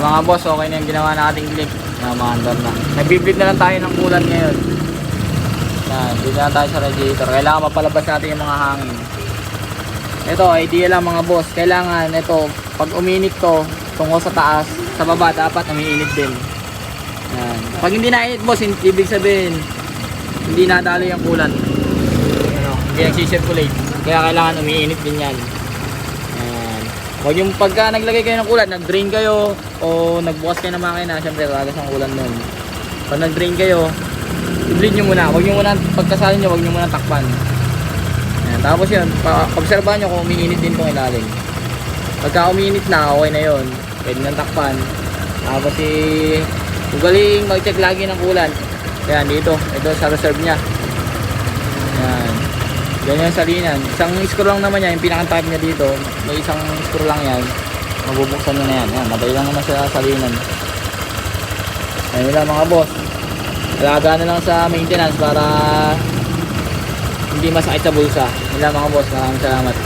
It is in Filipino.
Yung mga boss, okay na yung ginawa nating link. Yan, maandar na. Nagbiblit na lang tayo ng kulan ngayon. Yan, dito na tayo sa radiator. Kailangan mapalabas natin yung mga hangin. Ito, idea lang mga boss. Kailangan, ito, pag uminit to, tungo sa taas, sa baba, dapat umiinit din. Yan. Pag hindi nainit boss, ibig sabihin, hindi nadalo yung kulan. Ano, hindi nagsisirculate. Kaya kailangan umiinit din yan. Yan. Huwag yung pagka naglagay kayo ng kulan, nag-drain kayo o nagbukas kayo ng makina, syempre kagas ang kulan nun. Pag nag-drain kayo, i-bleed nyo muna. Huwag nyo muna, pagkasali nyo, huwag nyo muna takpan. Yan. Tapos yun, obserbahan nyo kung umiinit din itong ilalim. Pagka umiinit na, okay na yun. Pwede nang takpan. Tapos si ugaling mag-check lagi ng kulan. Kaya dito, ito sa reserve niya. Yan. Ganyan salinan. Isang screw lang naman yan, yung pinaka-type niya dito. May isang screw lang yan. Mabubuksan nyo na yan. Yan, madali lang naman sa salinan. Ayun lang mga boss. Alaga na lang sa maintenance para hindi masakit sa bulsa. Yun lang mga boss. Maraming salamat.